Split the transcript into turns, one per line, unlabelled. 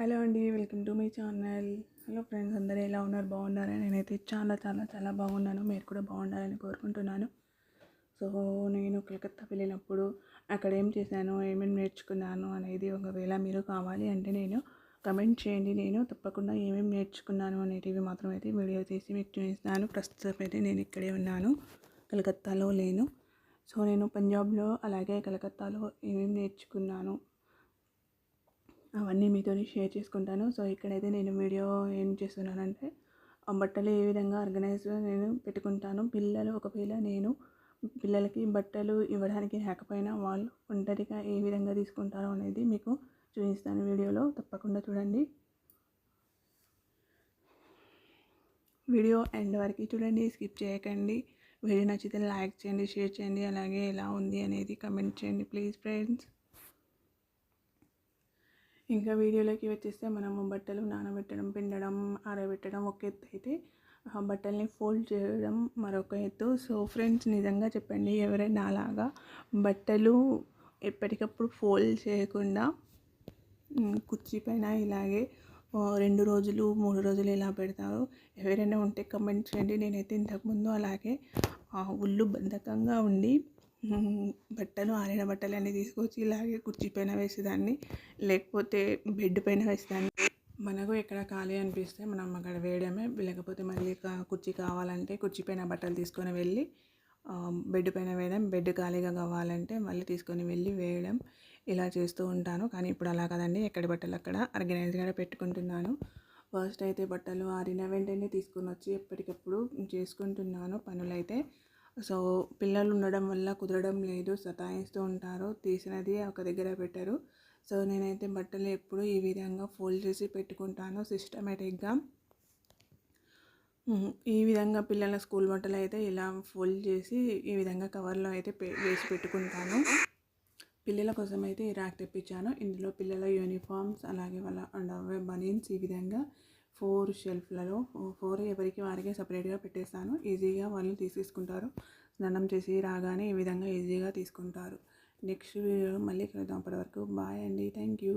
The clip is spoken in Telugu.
హలో అండి welcome to my channel. Hello friends అందరూ ఎలా ఉన్నారు? బాగున్నారా? నేనైతే చాలా చాలా చాలా బాగున్నాను. మీరు కూడా బాగుండాలని కోరుకుంటున్నాను. సో నేను కలకత్తా వెళ్ళినప్పుడు అక్కడ ఏం చేశాను ఏమేమి నేర్చుకున్నాను అనేది ఒకవేళ మీరు కావాలి అంటే నేను కమెంట్ చేయండి. నేను తప్పకుండా ఏమేమి నేర్చుకున్నాను అనేటివి మాత్రం అయితే వీడియో తీసి మీకు చూపిస్తాను. ప్రస్తుతం అయితే నేను ఇక్కడే ఉన్నాను. కలకత్తాలో లేను. సో నేను పంజాబ్లో అలాగే కలకత్తాలో ఏమేమి నేర్చుకున్నాను అవన్నీ మీతో షేర్ చేసుకుంటాను. సో ఇక్కడైతే నేను వీడియో ఏం చేస్తున్నానంటే ఆ బట్టలు ఏ విధంగా ఆర్గనైజ్గా నేను పెట్టుకుంటాను. పిల్లలు ఒకవేళ నేను పిల్లలకి బట్టలు ఇవ్వడానికి లేకపోయినా వాళ్ళు ఒంటరిగా ఏ విధంగా తీసుకుంటారో అనేది మీకు చూపిస్తాను వీడియోలో. తప్పకుండా చూడండి. వీడియో ఎండ్ వరకు చూడండి స్కిప్ చేయకండి. వీడియో నచ్చితే లైక్ చేయండి షేర్ చేయండి. అలాగే ఎలా ఉంది అనేది కమెంట్ చేయండి ప్లీజ్ ఫ్రెండ్స్. ఇంకా వీడియోలోకి వచ్చేస్తే మనము బట్టలు నానబెట్టడం పిండడం ఆరబెట్టడం ఒక ఎత్తు అయితే ఆ బట్టల్ని ఫోల్డ్ చేయడం మరొక ఎత్తు. సో ఫ్రెండ్స్ నిజంగా చెప్పండి ఎవరైనా అలాగా బట్టలు ఎప్పటికప్పుడు ఫోల్డ్ చేయకుండా కుర్చీ పైన ఇలాగే రెండు రోజులు మూడు రోజులు ఇలా పెడతారు ఎవరైనా ఉంటే కమెంట్ చేయండి. నేనైతే ఇంతకుముందు అలాగే ఉల్లు బద్ధకంగా ఉండి బట్టలు ఆరిన బట్టలు అన్నీ తీసుకొచ్చి ఇలాగే కుర్చీ పైన వేసేదాన్ని. లేకపోతే బెడ్ పైన వేసేదాన్ని. మనకు ఎక్కడ ఖాళీ అనిపిస్తే మనం అక్కడ వేయడమే. లేకపోతే మళ్ళీ కుర్చీ కావాలంటే కుర్చీ పైన బట్టలు తీసుకొని వెళ్ళి బెడ్ పైన వేయడం బెడ్ ఖాళీగా కావాలంటే మళ్ళీ తీసుకొని వెళ్ళి వేయడం ఇలా చేస్తూ ఉంటాను. కానీ ఇప్పుడు అలా కదండి. ఎక్కడి బట్టలు అక్కడ ఆర్గనైజ్గా పెట్టుకుంటున్నాను. ఫస్ట్ అయితే బట్టలు ఆరిన వెంటనే తీసుకొని వచ్చి ఎప్పటికప్పుడు చేసుకుంటున్నాను. పనులైతే సో పిల్లలు ఉండడం వల్ల కుదరడం లేదు సతాయిస్తూ ఉంటారు. తీసినది ఒక దగ్గర పెట్టరు. సో నేనైతే బట్టలు ఎప్పుడు ఈ విధంగా ఫోల్డ్ చేసి పెట్టుకుంటాను సిస్టమేటిక్గా. ఈ విధంగా పిల్లల స్కూల్ బట్టలు అయితే ఇలా ఫోల్డ్ చేసి ఈ విధంగా కవర్లో అయితే వేసి పెట్టుకుంటాను. పిల్లల కోసం అయితే ఈ ర్యాక్ తెప్పించాను. ఇందులో పిల్లల యూనిఫామ్స్ అలాగే వాళ్ళ అండర్వేర్ బనీన్స్ ఈ విధంగా ఫోర్ షెల్ఫ్లలో ఫోర్ ఎవరికి వారికి సపరేట్గా పెట్టేస్తాను. ఈజీగా వాళ్ళు తీసేసుకుంటారు. స్నానం చేసి రాగానే ఈ విధంగా ఈజీగా తీసుకుంటారు. నెక్స్ట్ వీడియో మళ్ళీ కలుద్దాం. అప్పటి వరకు బాయ్ అండి. Thank you.